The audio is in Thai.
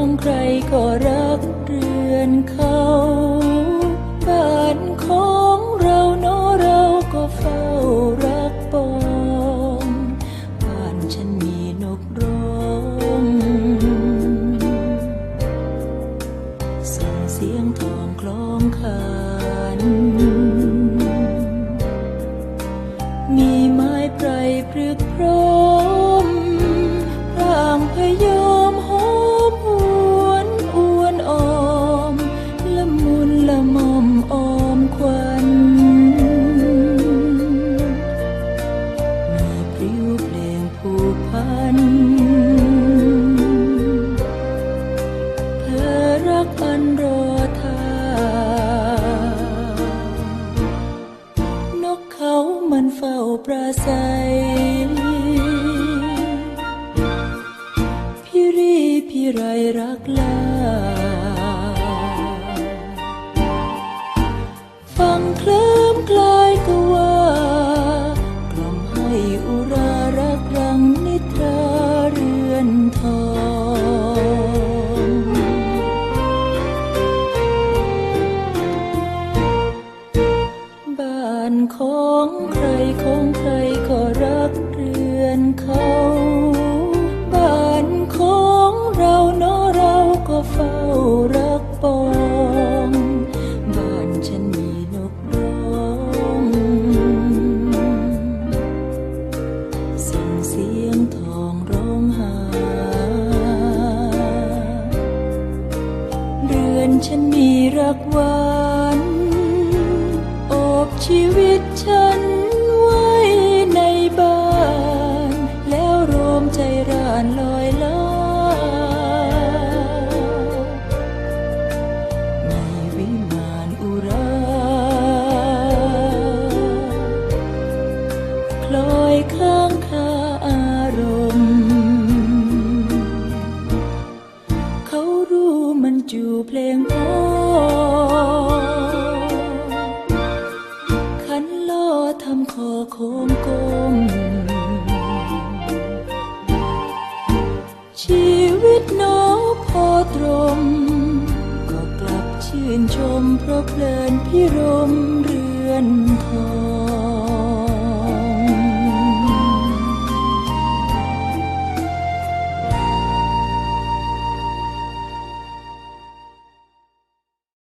องใครก็รักเรือนเขาบ้านของเราเนอะเราก็เฝ้ารักปองบ้านฉันมีนกร้องส่งเสียงทองคล้องคาน ของใครของใครก็รักเรือนเขาบ้านของเราเนอะเราก็เฝ้ารักปองบ้านฉันมีนกร้องส่งเสียงทองร้องหา เรือนฉันมีรักหวา ชีวิตฉันไว้ในบ้าน ชีวิตน้อพอตรม ก็กลับชื่นชมเพราะเพลินพิรม